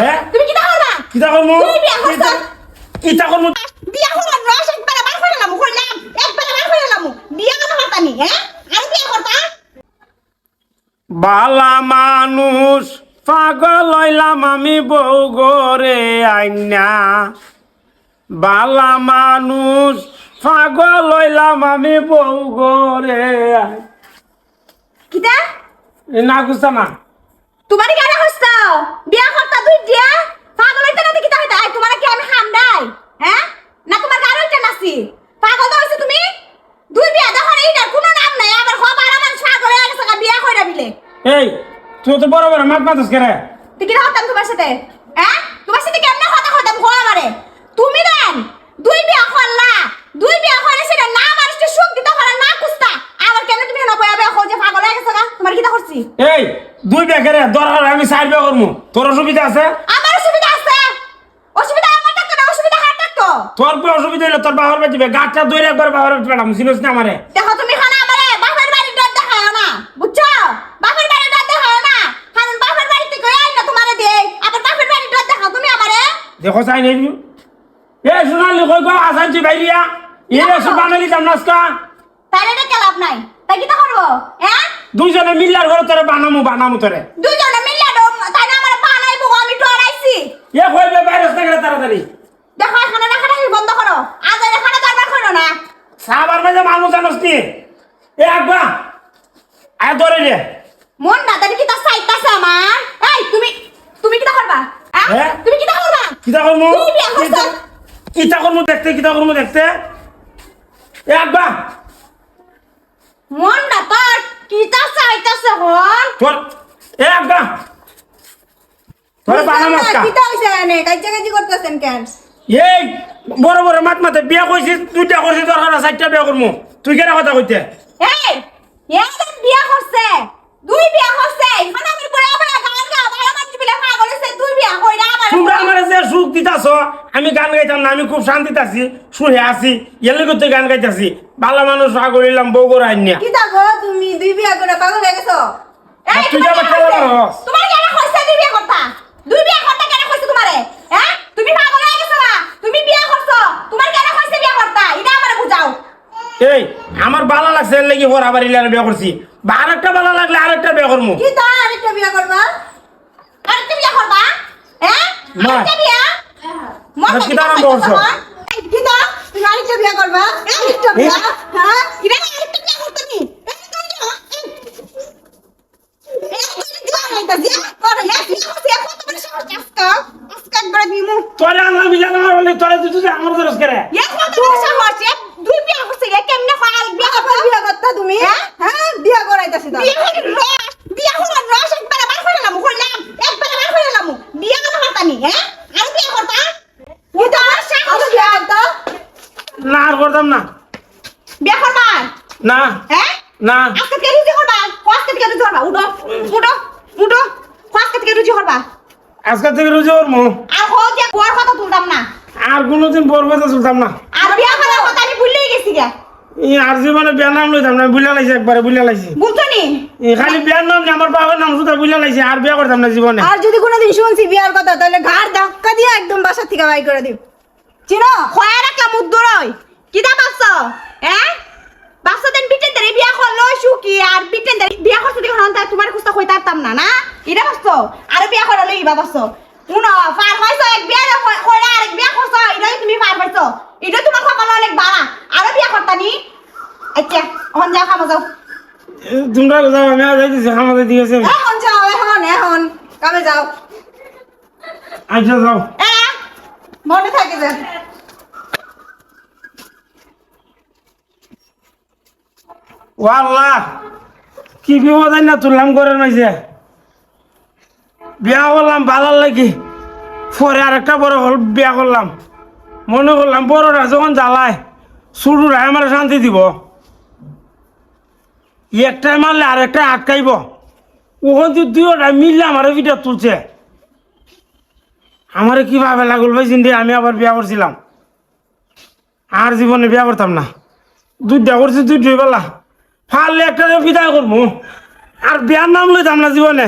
হ্যাঁ? তুমি কিটা করবা? কিতা করমু তুই বিয়া করছ? কিতা করমু বিয়া হবার রস একবারে বার করে লামু কইলাম একবারে বার করে লামু। বিয়া কথা করতানি হ্যাঁ আর বিয়া করতা বালা মানুষ পাগল হইলাম আমি বউ গরে আইনা। বালা মানুষ পাগল হইলাম আমি বউ গরে কিটা না গুছা না তোমার কেন হস্ত বিয়া করতা দুই দিয়া পাগল হইতে না কিটা হইতা তোমার কি আমি খাম দাই হ্যাঁ না তোমার গারো হইতে নাসি পাগল তো হইছে তুমি দুই বিয়া দেখো এইটার কোনো নাম নাই আবার হবার আমার পাগল হয়ে গেছে গা, বিয়া কইরা বিলে এই তুই তো বড় বড় মাত মাতাস কেরে? তুই কি হতাম তোমার সাথে? হ্যাঁ? তোমার সাথে কেমনে কথা হতাম হো আমারে তুমি দেন দুই বিয়া করলা দুই বিয়া করে সেটা না মানুষকে সুখ দিতে পারে না কুস্তা আবার কেমনে তুমি না কইয়া বিয়া যে পাগল হয়ে গেছে গা? তোমার কি করছি? এই দুই বেকেরে দরকার আমি সাইড বে করমু। তোর অসুবিধা আছে? আমার অসুবিধা আছে। অসুবিধা আমার থাকতো না অসুবিধা হার থাকতো? তোর কি অসুবিধা হইলে তোর বাবার বাজিবে গাছটা দৌড়ে একবার বাবার পেলাম চিনিস না আমারে। দেখো তুমি খানা আমারে বাপের বাড়ির ডর দেখায় না বুঝছ বাপের বাড়ির ডর দেখায় না কারণ বাপের বাড়িতে কই আই না তোমারে দেই আবার বাপের বাড়ির ডর দেখাও তুমি আমারে দেখো চাই নেই এ সোনালি কই গো আসানছি বাইরিয়া এ সুবানালি জামনাসকা তাইলে এটা লাভ নাই? তাই কি করব? হ্যাঁ দুইজনে মিল্লার ঘরে তোরে বানামু বানামু তোরে দুজনে মিলে তাই না আমার বানাইবো আমি ডরাইছি এ কইবে বাইরে থেকে তাড়াতাড়ি দেখো এখানে রাখাটাই বন্ধ করো। আজ এখানে দরবার করো না। সাবার মাঝে মানুষ জানোস নি? এ আকবা আয় ধরে রে মন না তাহলে কি তার সাইতাছে আমার এই তুমি তুমি কি করবা হ্যাঁ? হ্যাঁ? তুমি কি করবা কিতা করমু কিতা করমু দেখতে কিতা করমু দেখতে এ আকবা মন না তোর কি তার সাইতাছে হন তোর এ আকবা তোরে বানামু আজকা। কি তার হইছে এনে? কাইচা কাইচি করতেছেন কেন? এই বড় বড় মাত মাতে বিয়া কইছিস দুইটা করছিস দরকার আছে চারটা বিয়া করমু। তুই কেন কথা কইতে? এই বিয়া করছে দুই বিয়া করছে এখন আমি পরে আবার গান গা ভালো মানুষ বিলে পাগল হইছে দুই বিয়া কইরা আমার তোমরা আমার যে আমি গান গাইতাম না আমি খুব শান্তিতে আছি সুহে আছি এলে করতে গান গাইতাছি ভালো মানুষ করিলাম বউ করে আইনিয়া কি তুমি দুই বিয়া করে পাগল হয়ে গেছো? এই তুই তোমার কেন কেন তোমার কেন কইছে দুই বিয়া করতা? দুই বিয়া করতা কেন কইছে তোমারে? হ্যাঁ? তুমি পাগল হয়ে গেছো না তুমি বিয়া করছ। তোমার কেন কইছে বিয়া করতা? এটা আমারে বুঝাও। এই আমার ভালো লাগছে এর লাগি ওর আবার ইলার বিয়া করছি। বা আরেকটা ভালো লাগলে আরেকটা বিয়া করমু। কি তা আরেকটা বিয়া করবা? আরেকটা বিয়া করবা? হ্যাঁ? আরেকটা বিয়া? মন না, কি দাঁড়ান বলছো? কি তুমি আরেকটা বিয়া করবা? আরেকটা বিয়া? হ্যাঁ? কিরা আরেকটা বিয়া করতে নি তোরে আমার মিলা না হলে তোরে তুই তুই আমার দরস করে? তুমি? হ্যাঁ? বিয়া করাইতাছি তো। বিয়া করে রস বিয়া করে রস একবার বার করে লামু কইলাম একবার বার করে লামু বিয়া কথা করতানি হ্যাঁ আর বিয়া করতা ও তো আর সাহস বিয়া করতা না আর করতাম না। বিয়া করবা না। হ্যাঁ? না। আজকে কে রুজি করবা? আজকে কে রুজি করবা? উঠো উঠো উঠো। আজকে কে রুজি করবা? আজকে থেকে রুজি আর হো যে কথা তুলতাম না। আর কোনোদিন কথা চলতাম না। আর বিয়া করার কথা আমি ভুলেই গেছি গা। এই আর জীবনে বিয়ার নাম লইতাম না বুঝলা লাইছে একবারে বুঝলা লাইছি। বুঝছ নি? এই খালি বিয়ার নাম না, আমার বাবার নাম শুধু বুঝলা লাইছে আর বিয়া করতাম না জীবনে। আর যদি কোনোদিন শুনছি বিয়ার কথা তাহলে ঘাড় ধাক্কা দিয়ে একদম বাসা থেকে বাই করে দিব চিনো? খয়া রাখলাম কিতা ভাবছ হ্যাঁ ভাবছ দেন বিটেন দেরে বিয়া করল সুকি আর বিটেন দেরে বিয়া করছে দেখুন অন্তা তোমার কুস্তা কই তারতাম না না? এটা ভাবছ আর বিয়া করা লই বা ভাবছ শুনো পার হইছো এক বিয়া কইরা আরেক বিয়া করছ এটাই তুমি পার পাইছো। এটা তোমার কপাল অনেক বাড়া আর বিয়া করতানি আচ্ছা অন যা খামা যাও। তোমরা যাও আমি আর যাইতেছি আমাদের দিয়েছে এখন যাও এখন এখন। কামে যাও। আচ্ছা যাও। এ মনে থাকে যে ও আল্লাহ কি বিপদ না তুললাম করে নাইছে বিয়া করলাম ভালো লাগি। পরে আর একটা বড় হল, বিয়া করলাম। মনে করলাম, বড়রা যখন জ্বালায় শুরুরা আমার শান্তি দিব। একটাই মারলে আর একটা আটকাইব। ওখান থেকে দুইটা মিললে আমার ভিডিও তুলছে। আমারে কীভাবে লাগল ভাই চিন্তি আমি আবার বিয়া করছিলাম। আর জীবনে বিয়া করতাম না। দুইটা করছি, দুইটাই বেলা ফাললে একটা বিদায় করব আর বিয়ার নাম লইতাম না জীবনে।